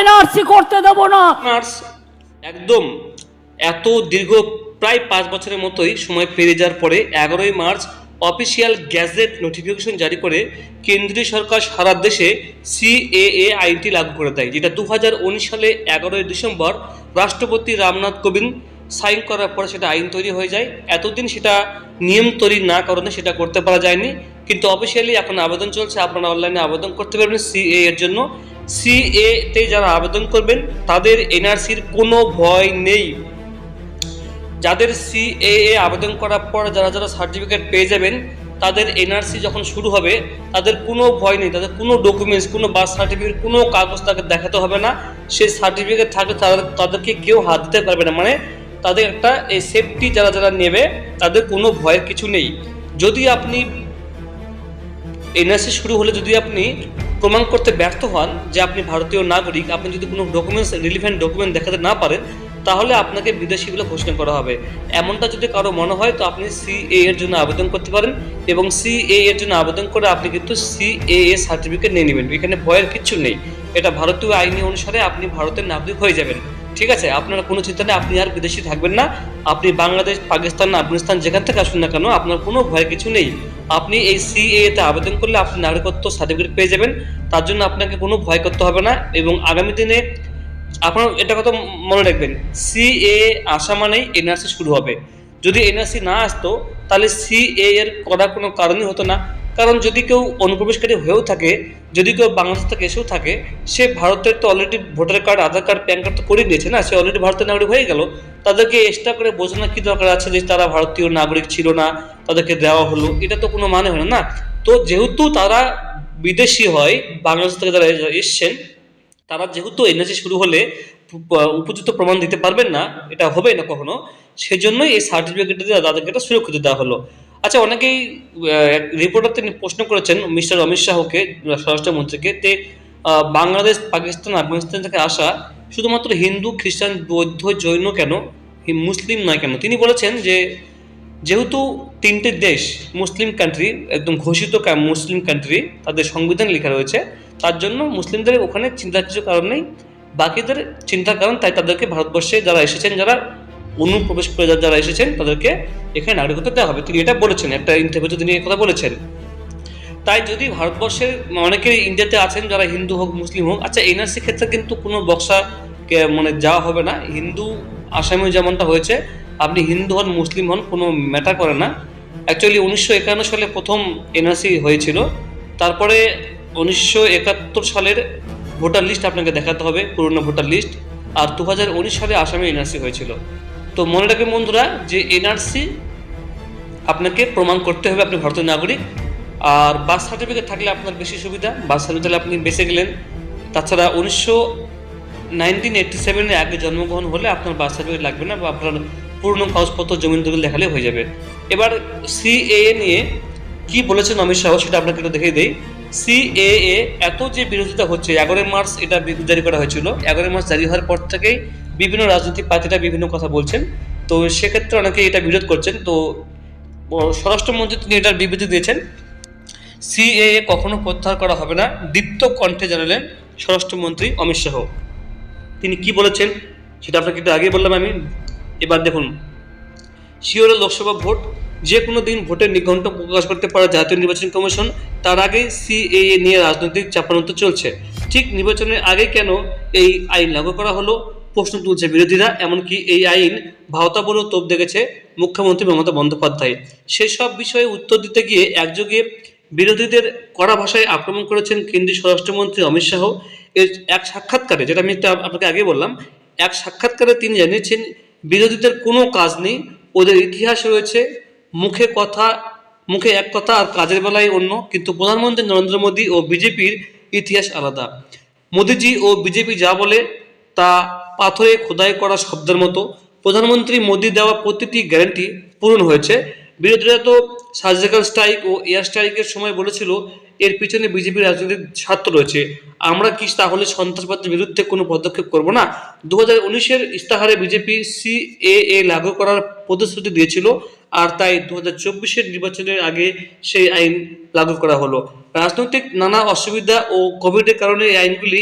NRC করতে দেবো না। নার্স একদম এত দীর্ঘ প্রায় পাঁচ বছরের মতোই সময় পেরিয়ে যাওয়ার পরে এগারোই মার্চ অফিসিয়াল গ্যাজেট নোটিফিকেশন জারি করে কেন্দ্রীয় সরকার সারা দেশে সিএএ আইনটি লাগু করে দেয়, যেটা দুহাজার উনিশ সালে এগারোই ডিসেম্বর রাষ্ট্রপতি রামনাথ কোবিন্দ সাইন করার পরে সেটা আইন তৈরি হয়ে যায়। এতদিন সেটা নিয়ম তৈরি না কারণে সেটা করতে পারা যায়নি, কিন্তু অফিসিয়ালি এখন আবেদন চলছে, আপনারা অনলাইনে আবেদন করতে পারবেন সিএ এর জন্য। সিএ তে যারা আবেদন করবেন, তাদের এনআরসির কোনো ভয় নেই। যাদের সিএএ আবেদন করার পর যারা যারা সার্টিফিকেট পেয়ে যাবেন, তাদের এনআরসি যখন শুরু হবে, তাদের কোনো ভয় নেই। তাদের কোনো ডকুমেন্টস কোনো বার্থ সার্টিফিকেট কোনো কাগজ তাকে দেখাতে হবে না। সেই সার্টিফিকেট থাকলে তাদের তাদেরকে কেউ হাত দিতে পারবে না। মানে তাদের একটা এই সেফটি যারা যারা নেবে, তাদের কোনো ভয়ের কিছু নেই। যদি আপনি এনআরসি শুরু হলে যদি আপনি প্রমাণ করতে ব্যর্থ হন যে আপনি ভারতীয় নাগরিক, আপনি যদি কোনো ডকুমেন্টস রিলিভেন্ট ডকুমেন্ট দেখাতে না পারেন, তাহলে আপনাকে বিদেশি বলে ঘোষণা করা হবে। এমনটা যদি কারও মনে হয়, তো আপনি সিএ এর জন্য আবেদন করতে পারেন এবং সিএ এর জন্য আবেদন করে আপনি কিন্তু সিএএ সার্টিফিকেট নিয়ে নেবেন। এখানে ভয়ের কিছু নেই। এটা ভারতীয় আইনি অনুসারে আপনি ভারতের নাগরিক হয়ে যাবেন। ঠিক আছে, আপনার কোনো চিন্তা নেই, আপনি আর বিদেশি থাকবেন না। আপনি বাংলাদেশ, পাকিস্তান আফগানিস্তান যেখান থেকে আসুন না কেন, আপনার কোনো ভয় কিছু নেই। আপনি এই সিএ তে আবেদন করলে আপনি নাগরিকত্ব সার্টিফিকেট পেয়ে যাবেন। তার জন্য আপনাকে কোনো ভয় করতে হবে না এবং আগামী দিনে আপনার এটা কথা মনে রাখবেন সিএ আসা মানেই এনআরসি শুরু হবে। যদি এনআরসি না আসতো, তাহলে সিএ এর করার কোনো কারণই হতো না। কারণ যদি কেউ অনুপ্রবেশকারী হয়েও থাকে, যদি কেউ বাংলাদেশ থেকে এসেও থাকে, সে ভারতের তো already voter card Aadhaar card PAN card তো করে দিয়েছে না, সে অলরেডি ভারতের নাগরিক হয়ে গেল। তাদেরকে এক্সট্রা করে বোঝানোর কি দরকার আছে যে তারা ভারতীয় নাগরিক ছিল না, তাদেরকে দেওয়া হলো, এটা তো কোনো মানে হয় না। তো যেহেতু তারা বিদেশি হয়, বাংলাদেশ থেকে যারা এসছেন, তারা যেহেতু এনআরসি শুরু হলে উপযুক্ত প্রমাণ দিতে পারবেন না, এটা হবে না কখনো, সেজন্যই এই সার্টিফিকেট তাদেরকে এটা সুরক্ষিত দেওয়া হলো। আচ্ছা অনেকেই রিপোর্টার তিনি প্রশ্ন করেছেন মিস্টার অমিত শাহকে স্বরাষ্ট্রমন্ত্রীকে আহ, বাংলাদেশ পাকিস্তান আফগানিস্তান থেকে আসা শুধুমাত্র হিন্দু খ্রিস্টান বৌদ্ধ জৈন কেন? মুসলিম নয় কেন? তিনি বলেছেন যে যেহেতু তিনটে দেশ মুসলিম কান্ট্রি একদম ঘোষিত মুসলিম কান্ট্রি তাদের সংবিধান লেখা রয়েছে তার জন্য মুসলিমদের ওখানে চিন্তার কিছু কারণ নেই বাকিদের চিন্তার কারণ তাই তাদেরকে ভারতবর্ষে যারা এসেছেন যারা অনুপ্রবেশ করে যারা- এসেছেন, তাদেরকে এখানে নাগরিকত্ব দেওয়া হবে। তিনি এটা বলেছেন, একটা ইন্টারভিউতে তিনি কথা বলেছেন। তাই যদি ভারতবর্ষের অনেকে ইন্ডিয়াতে আছেন, যারা হিন্দু হোক, মুসলিম হোক আচ্ছা এনআরসি ক্ষেত্রে কিন্তু কোনো বক্সা মানে যাওয়া হবে না। হিন্দু আসামে যেমনটা হয়েছে, আপনি হিন্দু হন, মুসলিম হন, কোনো ম্যাটার করে না। অ্যাকচুয়ালি উনিশশো একান্ন সালে প্রথম এনআরসি হয়েছিল। তারপরে উনিশশো একাত্তর সালের ভোটার লিস্ট আপনাকে দেখাতে হবে, পুরনো ভোটার লিস্ট আর দু হাজার উনিশ সালে আসামে এনআরসি হয়েছিল। তো মনে রাখবেন বন্ধুরা যে এনআরসি আপনাকে প্রমাণ করতে হবে আপনি ভারতীয় নাগরিক। আর বার্থ সার্টিফিকেট থাকলে আপনার বেশি সুবিধা। বার্থ সার্টিফিকেট আপনি বেঁচে গেলেন। তাছাড়া উনিশশো নাইনটিন এইটটি সেভেনের আগে জন্মগ্রহণ হলে আপনার বার্থ সার্টিফিকেট লাগবে না বা আপনার পুরনো কাগজপত্র জমিন দলিল দেখালে হয়ে যাবে। এবার সিএএ নিয়ে কি বলেছেন অমিত শাহ সেটা আপনাকে একটু দেখিয়ে দেই। সিএএ এত যে বিরোধিতা হচ্ছে, এগারোই মার্চ এটা জারি করা হয়েছিল। এগারোই মার্চ জারি হওয়ার পর থেকেই বিভিন্ন রাজনৈতিক পার্টিরা বিভিন্ন কথা বলছেন। তো সেক্ষেত্রে অনেকে এটা বিরোধ করছেন। তো স্বরাষ্ট্রমন্ত্রী তিনি এটার বিবৃতি দিয়েছেন। সিএএ কখনো প্রত্যাহার করা হবে না। দীপ্ত কণ্ঠে জানালেন স্বরাষ্ট্রমন্ত্রী অমিত শাহ। তিনি কি বলেছেন সেটা আপনাকে একটু আগে বললাম আমি। এবার দেখুন শিওরে লোকসভা ভোট যে কোনো দিন ভোটের নিঘণ্ট প্রকাশ করতে পারে জাতীয় নির্বাচন কমিশন। তার আগে সিএএ নিয়ে রাজনৈতিক চাপানোত্তর চলছে। ঠিক নির্বাচনের আগে কেন এই আইন লাগু করা হলো? প্রশ্ন তুলছে বিরোধীরা, এমনকি এই আইন ভাওতা বলেও তোপ দেখেছে মুখ্যমন্ত্রী মমতা বন্দ্যোপাধ্যায়। সেসব বিষয়ে উত্তর দিতে গিয়ে একযোগে বিরোধীদের কড়া ভাষায় আক্রমণ করেছেন কেন্দ্রীয় স্বরাষ্ট্রমন্ত্রী অমিত শাহ। এর এক সাক্ষাৎকারে, যেটা আমি আপনাকে আগে বললাম, এক সাক্ষাৎকারে তিনি জানিয়েছেন, বিরোধীদের কোনো কাজ নেই, ওদের ইতিহাস রয়েছে, মুখে কথা, মুখে এক কথা আর কাজের বেলায় অন্য, কিন্তু প্রধানমন্ত্রী নরেন্দ্র মোদী ও বিজেপির ইতিহাস আলাদা। মোদিজি ও বিজেপি যা বলে তা পাথরে খোদাই করা শব্দের মতো প্রধানমন্ত্রী মোদী দেওয়া প্রতিটি গ্যারান্টি পূরণ হয়েছে। বিরোধীরা তো সার্জিক্যাল স্ট্রাইক ও এয়ার স্ট্রাইকের সময় বলেছিল, এর পিছনে বিজেপির রাজনৈতিক স্বার্থ রয়েছে। আমরা কি তাহলে সন্ত্রাসবাদের বিরুদ্ধে কোনো পদক্ষেপ করব না? দু হাজার উনিশের ইস্তাহারে বিজেপি সিএএ লাগু করার প্রতিশ্রুতি দিয়েছিল আর তাই দু হাজার চব্বিশের নির্বাচনের আগে সেই আইন লাগু করা হলো। রাজনৈতিক নানা অসুবিধা ও কোভিডের কারণে এই আইনগুলি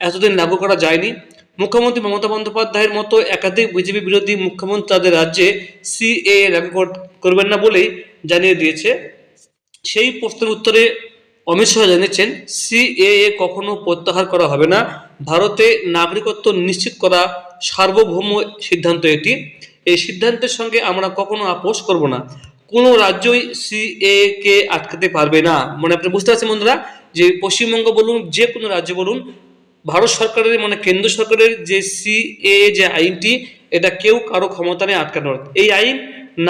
এতদিন লাগু করা যায়নি। মুখ্যমন্ত্রী মমতা বন্দ্যোপাধ্যায়ের মতো একাধিক বিজেপি বিরোধী মুখ্যমন্ত্রী তাদের রাজ্যে সিএ লাগু করবেন না বলেই জানিয়ে দিয়েছে। সেই প্রশ্নের উত্তরে অমিত শাহ জানিয়েছেন সিএএ কখনো প্রত্যাহার করা হবে না। ভারতে নাগরিকত্ব নিশ্চিত করা সার্বভৌম সিদ্ধান্ত এটি। এই সিদ্ধান্তের সঙ্গে আমরা কখনো আপোষ করব না। কোনো রাজ্যই সিএ কে আটকাতে পারবে না। মানে আপনি বুঝতে পারছেন বন্ধুরা? যে পশ্চিমবঙ্গ বলুন, যে কোনো রাজ্য বলুন ভারত সরকারের মানে কেন্দ্র সরকারের যে সিএ যে আইনটি, এটা কেউ কারও ক্ষমতা নেই আটকানোর এই আইন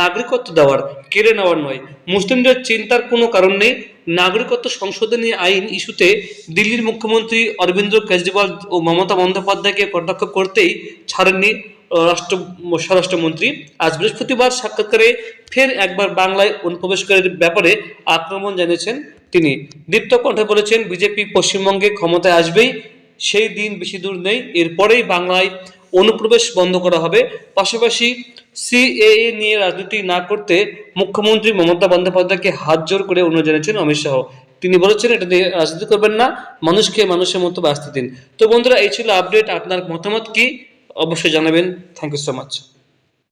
নাগরিকত্ব দেওয়ার, কেড়ে নেওয়ার নয়। মুসলিমদের চিন্তার কোনো কারণ নেই। নাগরিকত্ব সংশোধনী আইন ইস্যুতে দিল্লির মুখ্যমন্ত্রী অরবিন্দ কেজরিওয়াল ও মমতা বন্দ্যোপাধ্যায়কে কটাক্ষ করতেই ছাড়েননি রাষ্ট্র, স্বরাষ্ট্রমন্ত্রী। আজ বৃহস্পতিবার সাক্ষাৎকারে ফের একবার বাংলায় অনুপ্রবেশকারীর ব্যাপারে আক্রমণ জানিয়েছেন তিনি। দীপ্ত কণ্ঠে বলেছেন, বিজেপি পশ্চিমবঙ্গে ক্ষমতায় আসবেই। সেই দিন বেশি দূর নেই। এরপরেই বাংলায় অনুপ্রবেশ বন্ধ করা হবে। পাশাপাশি সিএএ নিয়ে রাজনীতি না করতে মুখ্যমন্ত্রী মমতা বন্দ্যোপাধ্যায়কে হাত জোর করে অনুরোধ জানিয়েছেন অমিত শাহ। তিনি বলেছেন, এটা নিয়ে রাজনীতি করবেন না। মানুষকে মানুষের মতো বাঁচতে দিন। তো বন্ধুরা, এই ছিল আপডেট। আপনার মতামত কি? অবশ্যই জানাবেন। Thank you so much